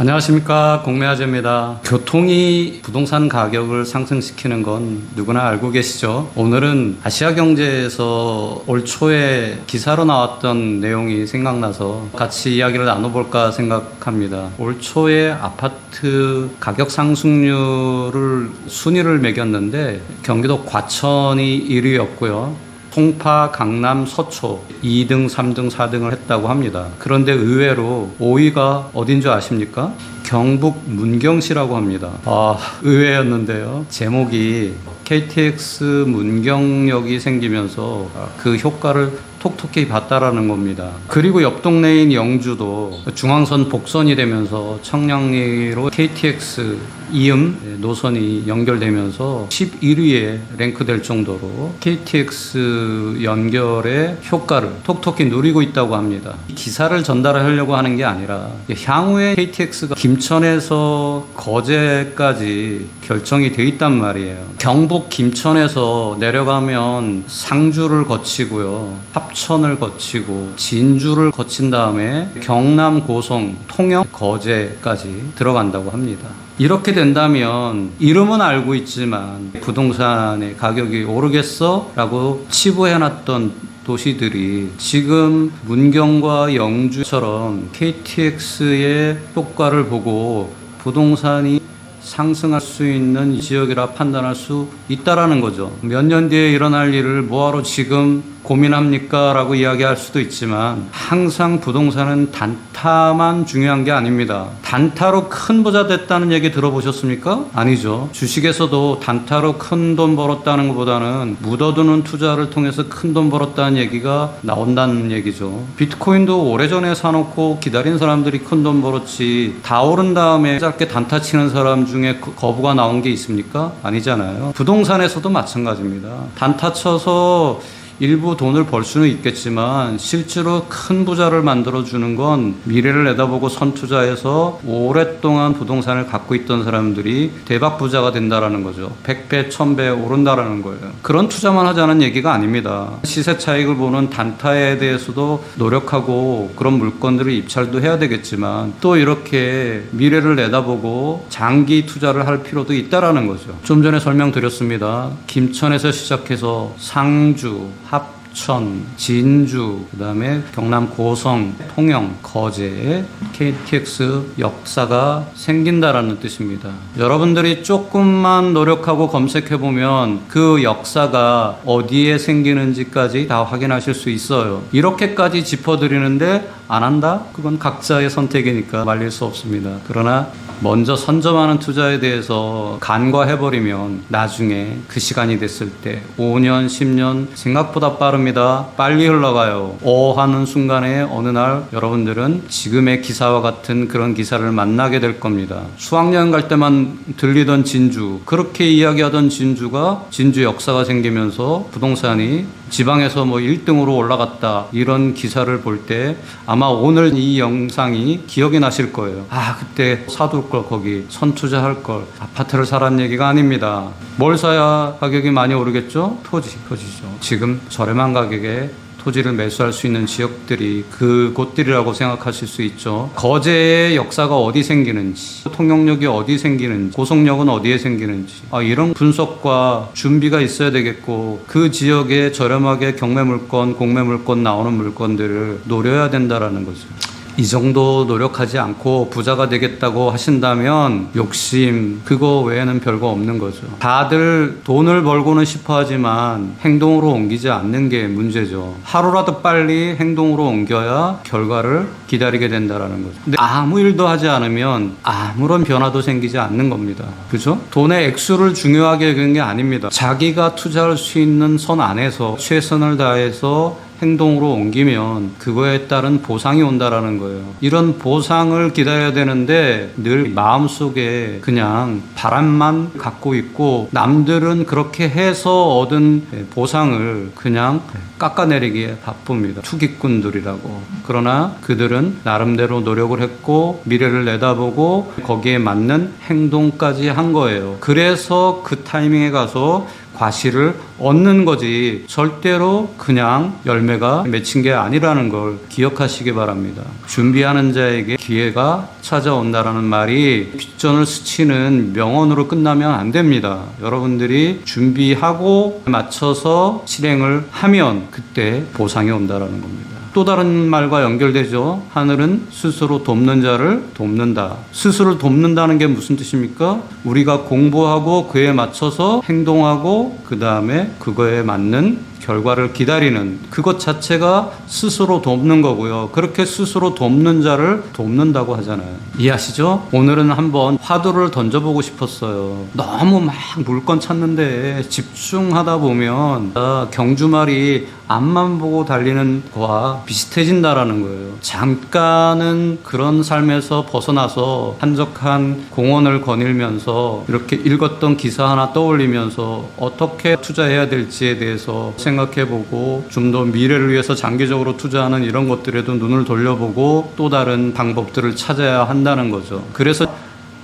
안녕하십니까 공매화제입니다. 교통이 부동산 가격을 상승시키는 건 누구나 알고 계시죠. 오늘은 아시아 경제에서 올 초에 기사로 나왔던 내용이 생각나서 같이 이야기를 나눠볼까 생각합니다. 올 초에 아파트 가격 상승률을 순위를 매겼는데 경기도 과천이 1위였고요. 송파, 강남, 서초 2등, 3등, 4등을 했다고 합니다. 그런데 의외로 5위가 어딘 줄 아십니까? 경북 문경시라고 합니다. 아, 의외였는데요. 제목이 KTX 문경역이 생기면서 그 효과를 톡톡히 봤다라는 겁니다. 그리고 옆 동네인 영주도 중앙선 복선이 되면서 청량리로 KTX 이음 노선이 연결되면서 11위에 랭크될 정도로 KTX 연결의 효과를 톡톡히 누리고 있다고 합니다. 이 기사를 전달하려고 하는 게 아니라 향후에 KTX가 김 천에서 거제까지 결정이 돼 있단 말이에요. 경북 김천에서 내려가면 상주를 거치고요. 합천을 거치고 진주를 거친 다음에 경남 고성, 통영, 거제까지 들어간다고 합니다. 이렇게 된다면 이름은 알고 있지만 부동산의 가격이 오르겠어? 라고 치부해놨던 도시들이 지금 문경과 영주처럼 KTX의 효과를 보고 부동산이 상승할 수 있는 지역이라 판단할 수 있다라는 거죠. 몇 년 뒤에 일어날 일을 뭐하러 지금 고민합니까? 라고 이야기할 수도 있지만 항상 부동산은 단타만 중요한 게 아닙니다. 단타로 큰 부자 됐다는 얘기 들어보셨습니까? 아니죠. 주식에서도 단타로 큰 돈 벌었다는 것보다는 묻어두는 투자를 통해서 큰 돈 벌었다는 얘기가 나온다는 얘기죠. 비트코인도 오래전에 사놓고 기다린 사람들이 큰 돈 벌었지 다 오른 다음에 짧게 단타 치는 사람 중에 그 거부가 나온 게 있습니까? 아니잖아요. 부동산에서도 마찬가지입니다. 단타 쳐서 일부 돈을 벌 수는 있겠지만 실제로 큰 부자를 만들어 주는 건 미래를 내다보고 선투자해서 오랫동안 부동산을 갖고 있던 사람들이 대박 부자가 된다라는 거죠. 100배, 1000배 오른다라는 거예요. 그런 투자만 하자는 얘기가 아닙니다. 시세 차익을 보는 단타에 대해서도 노력하고 그런 물건들을 입찰도 해야 되겠지만 또 이렇게 미래를 내다보고 장기 투자를 할 필요도 있다라는 거죠. 좀 전에 설명드렸습니다. 김천에서 시작해서 상주, 합 천, 진주, 그다음에 경남 고성, 통영, 거제에 KTX 역사가 생긴다라는 뜻입니다. 여러분들이 조금만 노력하고 검색해 보면 그 역사가 어디에 생기는지까지 다 확인하실 수 있어요. 이렇게까지 짚어 드리는데 안 한다? 그건 각자의 선택이니까 말릴 수 없습니다. 그러나 먼저 선점하는 투자에 대해서 간과해버리면 나중에 그 시간이 됐을 때 5년, 10년 생각보다 빠릅니다. 빨리 흘러가요. 어 하는 순간에 어느 날 여러분들은 지금의 기사와 같은 그런 기사를 만나게 될 겁니다. 수학여행 갈 때만 들리던 진주, 그렇게 이야기하던 진주가 진주 역사가 생기면서 부동산이 지방에서 뭐 1등으로 올라갔다 이런 기사를 볼 때 아마 오늘 이 영상이 기억이 나실 거예요. 아 그때 사둘 걸 거기 선 투자할 걸 아파트를 사란 얘기가 아닙니다. 뭘 사야 가격이 많이 오르겠죠? 토지, 토지죠. 지금 저렴한 가격에 토지를 매수할 수 있는 지역들이 그곳들이라고 생각하실 수 있죠. 거제의 역사가 어디 생기는지, 통영역이 어디 생기는지, 고속역은 어디에 생기는지, 아, 이런 분석과 준비가 있어야 되겠고, 그 지역에 저렴하게 경매 물건, 공매 물건 나오는 물건들을 노려야 된다라는 거죠. 이 정도 노력하지 않고 부자가 되겠다고 하신다면 욕심 그거 외에는 별거 없는 거죠. 다들 돈을 벌고는 싶어 하지만 행동으로 옮기지 않는 게 문제죠. 하루라도 빨리 행동으로 옮겨야 결과를 기다리게 된다라는 거죠. 근데 아무 일도 하지 않으면 아무런 변화도 생기지 않는 겁니다. 그죠? 돈의 액수를 중요하게 여기는 게 아닙니다. 자기가 투자할 수 있는 선 안에서 최선을 다해서 행동으로 옮기면 그거에 따른 보상이 온다라는 거예요. 이런 보상을 기다려야 되는데 늘 마음속에 그냥 바람만 갖고 있고 남들은 그렇게 해서 얻은 보상을 그냥 깎아내리기에 바쁩니다. 투기꾼들이라고. 그러나 그들은 나름대로 노력을 했고 미래를 내다보고 거기에 맞는 행동까지 한 거예요. 그래서 그 타이밍에 가서 과실을 얻는 거지 절대로 그냥 열매가 맺힌 게 아니라는 걸 기억하시기 바랍니다. 준비하는 자에게 기회가 찾아온다라는 말이 빗전을 스치는 명언으로 끝나면 안 됩니다. 여러분들이 준비하고 맞춰서 실행을 하면 그때 보상이 온다라는 겁니다. 또 다른 말과 연결되죠. 하늘은 스스로 돕는 자를 돕는다. 스스로 돕는다는 게 무슨 뜻입니까? 우리가 공부하고 그에 맞춰서 행동하고 그 다음에 그거에 맞는 결과를 기다리는 그것 자체가 스스로 돕는 거고요. 그렇게 스스로 돕는 자를 돕는다고 하잖아요. 이해하시죠? 오늘은 한번 화두를 던져보고 싶었어요. 너무 막 물건 찾는데 집중하다 보면 아, 경주말이 앞만 보고 달리는 거와 비슷해진다라는 거예요. 잠깐은 그런 삶에서 벗어나서 한적한 공원을 거닐면서 이렇게 읽었던 기사 하나 떠올리면서 어떻게 투자해야 될지에 대해서 생각 해보고 좀 더 미래를 위해서 장기적으로 투자하는 이런 것들에도 눈을 돌려보고 또 다른 방법들을 찾아야 한다는 거죠. 그래서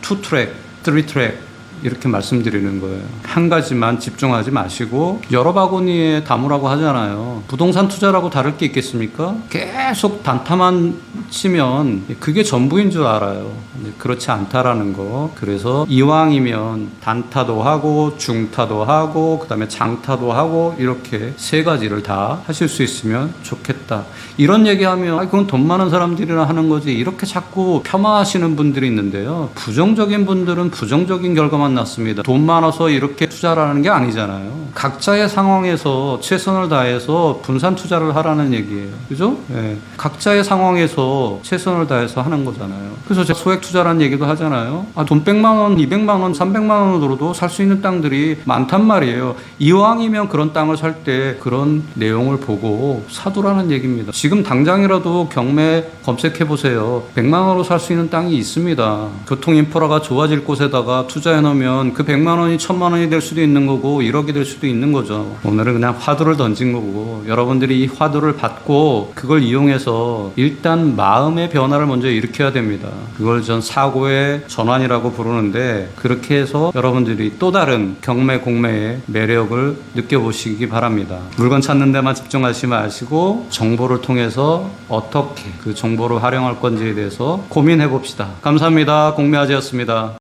투 트랙, 쓰리 트랙 이렇게 말씀드리는 거예요. 한 가지만 집중하지 마시고 여러 바구니에 담으라고 하잖아요. 부동산 투자라고 다를 게 있겠습니까? 계속 단타만 치면 그게 전부인 줄 알아요. 그렇지 않다라는 거. 그래서 이왕이면 단타도 하고 중타도 하고 그다음에 장타도 하고 이렇게 세 가지를 다 하실 수 있으면 좋겠다. 이런 얘기하면 아 그건 돈 많은 사람들이나 하는 거지. 이렇게 자꾸 폄하하시는 분들이 있는데요. 부정적인 분들은 부정적인 결과만 났습니다. 돈 많아서 이렇게 투자를 하는 게 아니잖아요. 각자의 상황에서 최선을 다해서 분산 투자를 하라는 얘기예요. 그죠? 예. 각자의 상황에서 최선을 다해서 하는 거잖아요. 그래서 제가 소액 투자라는 얘기도 하잖아요. 아, 돈 100만 원, 200만 원, 300만 원으로도 살 수 있는 땅들이 많단 말이에요. 이왕이면 그런 땅을 살 때 그런 내용을 보고 사두라는 얘기입니다. 지금 당장이라도 경매 검색해 보세요. 100만 원으로 살 수 있는 땅이 있습니다. 교통 인프라가 좋아질 곳에다가 투자해 놓으면 그 100만 원이 1000만 원이 될 수도 있는 거고 1억이 될 수도 있는 거죠. 오늘은 그냥 화두를 던진 거고 여러분들이 이 화두를 받고 그걸 이용해서 일단 마음의 변화를 먼저 일으켜야 됩니다. 그걸 전 사고의 전환이라고 부르는데 그렇게 해서 여러분들이 또 다른 경매 공매의 매력을 느껴보시기 바랍니다. 물건 찾는 데만 집중하지 마시고 정보를 통해서 어떻게 그 정보를 활용할 건지에 대해서 고민해 봅시다. 감사합니다. 공매아지였습니다.